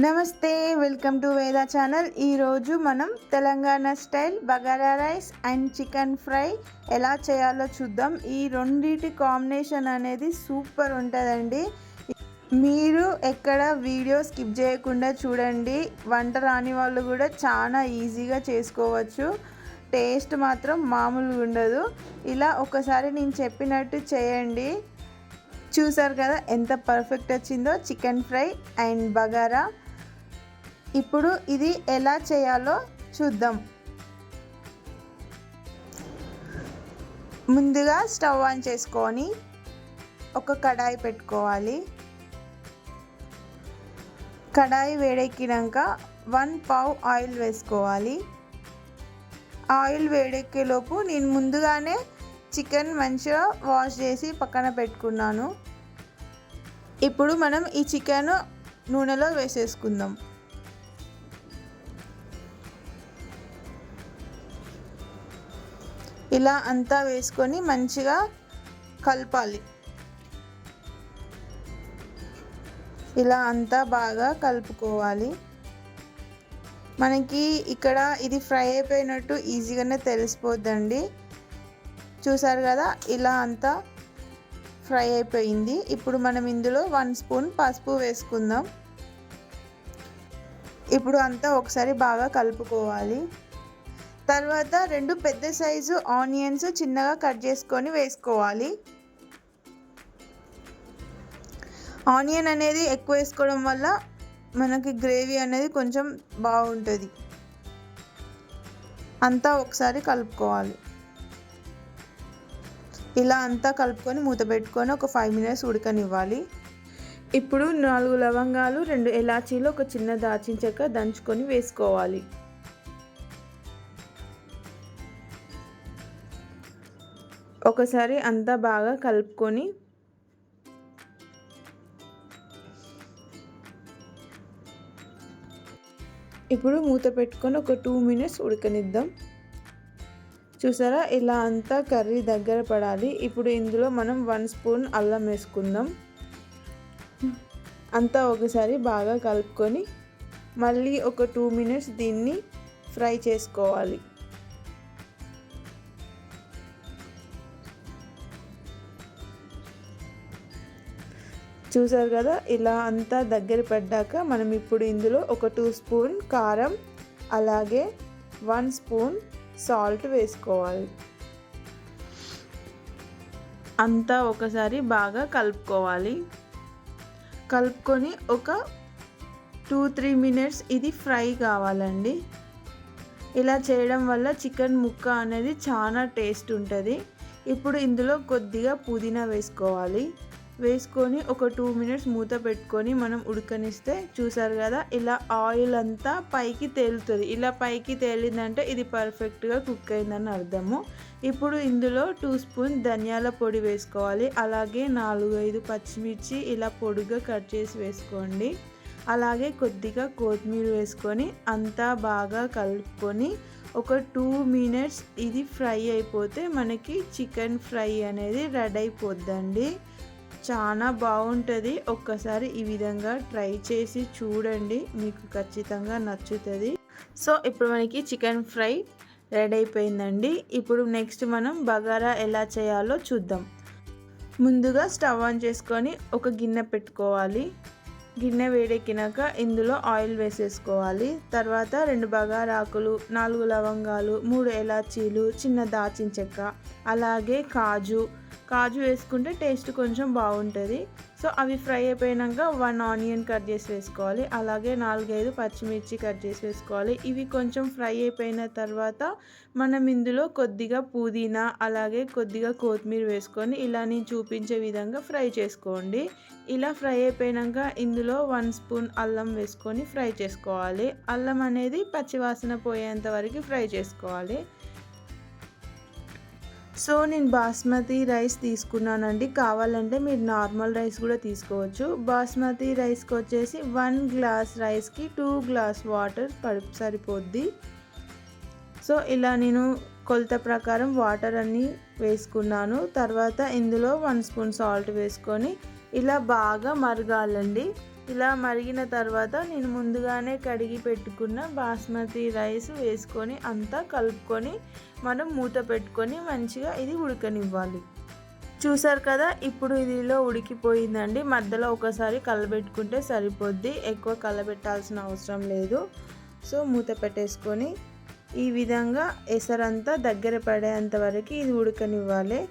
నమస్తే welcome to వేద channel. ఈరోజు మనం Telangana style bagara rice and chicken fry ఎలా చేయాలో చూద్దాం. ఈ రెండింటి కాంబినేషన్ అనేది సూపర్ ఉంటుందండి. మీరు ఎక్కడ వీడియో స్కిప్ చేయకుండా చూడండి. వంట రాని వాళ్ళు కూడా చాలా ఈజీగా చేసుకోవచ్చు. టేస్ట్ మాత్రం మామూలుగా ఉండదు. ఇలా ఒకసారి నేను చెప్పినట్టు చేయండి. చూసారు కదా ఎంత పర్ఫెక్ట్ వచ్చిందో. Chicken fry and bagara. ఇప్పుడు ఇది ఎలా చేయాలో చూద్దాం. ముందుగా స్టవ్ ఆన్ చేసుకొని ఒక కడాయి పెట్టుకోవాలి. కడాయి వేడెక్కినాక వన్ పావు ఆయిల్ వేసుకోవాలి. ఆయిల్ వేడెక్కేలోపు నేను ముందుగానే చికెన్ మంచిగా వాష్ చేసి పక్కన పెట్టుకున్నాను. ఇప్పుడు మనం ఈ చికెన్ నూనెలో వేసేసుకుందాం. ఇలా అంతా వేసుకొని మంచిగా కలపాలి. ఇలా అంతా బాగా కలుపుకోవాలి. మనకి ఇక్కడ ఇది ఫ్రై అయిపోయినట్టు ఈజీగానే తెలిసిపోద్దండి. చూసారు కదా ఇలా అంతా ఫ్రై అయిపోయింది. ఇప్పుడు మనం ఇందులో వన్ స్పూన్ పసుపు వేసుకుందాం. ఇప్పుడు అంతా ఒకసారి బాగా కలుపుకోవాలి. తర్వాత రెండు పెద్ద సైజు ఆనియన్స్ చిన్నగా కట్ చేసుకొని వేసుకోవాలి. ఆనియన్ అనేది ఎక్కువ వేసుకోవడం వల్ల మనకి గ్రేవీ అనేది కొంచెం బాగుంటుంది. అంతా ఒకసారి కలుపుకోవాలి. ఇలా అంతా కలుపుకొని మూత పెట్టుకొని ఒక ఫైవ్ మినిట్స్ ఉడకనివ్వాలి. ఇప్పుడు నాలుగు లవంగాలు రెండు ఎలాచీలు ఒక చిన్న దాచిన చెక్క దంచుకొని వేసుకోవాలి. ఒకసారి అంతా బాగా కలుపుకొని ఇప్పుడు మూత పెట్టుకొని ఒక టూ మినిట్స్ ఉడకనిద్దాం. చూసారా? ఇలా అంతా కర్రీ దగ్గర పడాలి. ఇప్పుడు ఇందులో మనం వన్ స్పూన్ అల్లం వేసుకుందాం. అంతా ఒకసారి బాగా కలుపుకొని మళ్ళీ ఒక టూ మినిట్స్ దీన్ని ఫ్రై చేసుకోవాలి. చూసారు కదా ఇలా అంతా దగ్గర పడ్డాక మనం ఇప్పుడు ఇందులో ఒక టూ స్పూన్ కారం అలాగే వన్ స్పూన్ సాల్ట్ వేసుకోవాలి. అంతా ఒకసారి బాగా కలుపుకోవాలి. కలుపుకొని ఒక టూ త్రీ మినిట్స్ ఇది ఫ్రై కావాలండి. ఇలా చేయడం వల్ల చికెన్ ముక్క అనేది చాలా టేస్ట్ ఉంటుంది. ఇప్పుడు ఇందులో కొద్దిగా పుదీనా వేసుకోవాలి. వేసుకొని ఒక టూ మినిట్స్ మూత పెట్టుకొని మనం ఉడకనిస్తే చూసారు కదా ఇలా ఆయిల్ అంతా పైకి తేలుతుంది. ఇలా పైకి తేలిందంటే ఇది పర్ఫెక్ట్గా కుక్ అయిందని అర్థము. ఇప్పుడు ఇందులో టూ స్పూన్ ధనియాల పొడి వేసుకోవాలి. అలాగే నాలుగు ఐదు పచ్చిమిర్చి ఇలా పొడిగా కట్ చేసి వేసుకోండి. అలాగే కొద్దిగా కొత్తిమీర వేసుకొని అంతా బాగా కలుపుకొని ఒక టూ మినిట్స్ ఇది ఫ్రై అయిపోతే మనకి చికెన్ ఫ్రై అనేది రెడీ అయిపోద్దండి. చాలా బాగుంటుంది. ఒక్కసారి ఈ విధంగా ట్రై చేసి చూడండి. మీకు ఖచ్చితంగా నచ్చుతుంది. సో ఇప్పుడు మనకి చికెన్ ఫ్రై రెడీ అయిపోయిందండి. ఇప్పుడు నెక్స్ట్ మనం బగారా ఎలా చేయాలో చూద్దాం. ముందుగా స్టవ్ ఆన్ చేసుకొని ఒక గిన్నె పెట్టుకోవాలి. గిన్నె వేడెక్కినాక ఇందులో ఆయిల్ వేసేసుకోవాలి. తర్వాత రెండు బగారాకులు నాలుగు లవంగాలు మూడు ఎలాచీలు చిన్న దాచిన చెక్క అలాగే కాజు కాజు వేసుకుంటే టేస్ట్ కొంచెం బాగుంటుంది. సో అవి ఫ్రై అయిపోయాక వన్ ఆనియన్ కట్ చేసి వేసుకోవాలి. అలాగే నాలుగైదు పచ్చిమిర్చి కట్ చేసి వేసుకోవాలి. ఇవి కొంచెం ఫ్రై అయిపోయిన తర్వాత మనం ఇందులో కొద్దిగా పుదీనా అలాగే కొద్దిగా కొత్తిమీర వేసుకొని ఇలా నేను చూపించే విధంగా ఫ్రై చేసుకోండి. ఇలా ఫ్రై అయిపోయాక ఇందులో వన్ స్పూన్ అల్లం వేసుకొని ఫ్రై చేసుకోవాలి. అల్లం అనేది పచ్చివాసన పోయేంత వరకు ఫ్రై చేసుకోవాలి. సో నేను బాస్మతి రైస్ తీసుకున్నానండి. కావాలంటే మీరు నార్మల్ రైస్ కూడా తీసుకోవచ్చు. బాస్మతి రైస్కి వచ్చేసి వన్ గ్లాస్ రైస్కి టూ గ్లాస్ వాటర్ పడు సరిపోద్ది. సో ఇలా నేను కొలత ప్రకారం వాటర్ అన్నీ వేసుకున్నాను. తర్వాత ఇందులో వన్ స్పూన్ సాల్ట్ వేసుకొని ఇలా బాగా మరగాలండి. ఇలా మరిగిన తర్వాత నేను ముందుగానే కడిగి పెట్టుకున్న బాస్మతి రైస్ వేసుకొని అంతా కలుపుకొని మనం మూత పెట్టుకొని మంచిగా ఇది ఉడకనివ్వాలి. చూసారు కదా ఇప్పుడు ఇదిలో ఉడికిపోయిందండి. మధ్యలో ఒకసారి కలబెట్టుకుంటే సరిపోద్ది. ఎక్కువ కలబెట్టాల్సిన అవసరం లేదు. సో మూత పెట్టేసుకొని ఈ విధంగా ఎసరంతా దగ్గర పడేంత వరకు ఇది ఉడకనివ్వాలి.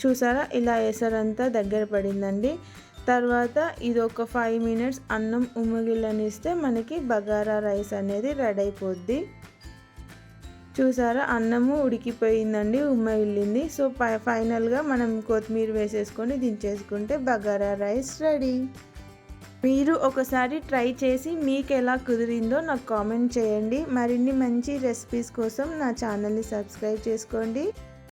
చూసారా ఇలా ఎసరంతా దగ్గర పడిందండి. తర్వాత ఇది ఒక ఫైవ్ మినిట్స్ అన్నం ఉమ్మగిల్లనిస్తే మనకి బగారా రైస్ అనేది రెడీ అయిపోద్ది. చూసారా? అన్నము ఉడికిపోయిందండి ఉమ్మగిల్లింది. సో ఫైనల్గా మనం కొత్తిమీర వేసేసుకొని దించేసుకుంటే బగారా రైస్ రెడీ. మీరు ఒకసారి ట్రై చేసి మీకు ఎలా కుదిరిందో నాకు కామెంట్ చేయండి. మరిన్ని మంచి రెసిపీస్ కోసం నా ఛానల్ని సబ్స్క్రైబ్ చేసుకోండి.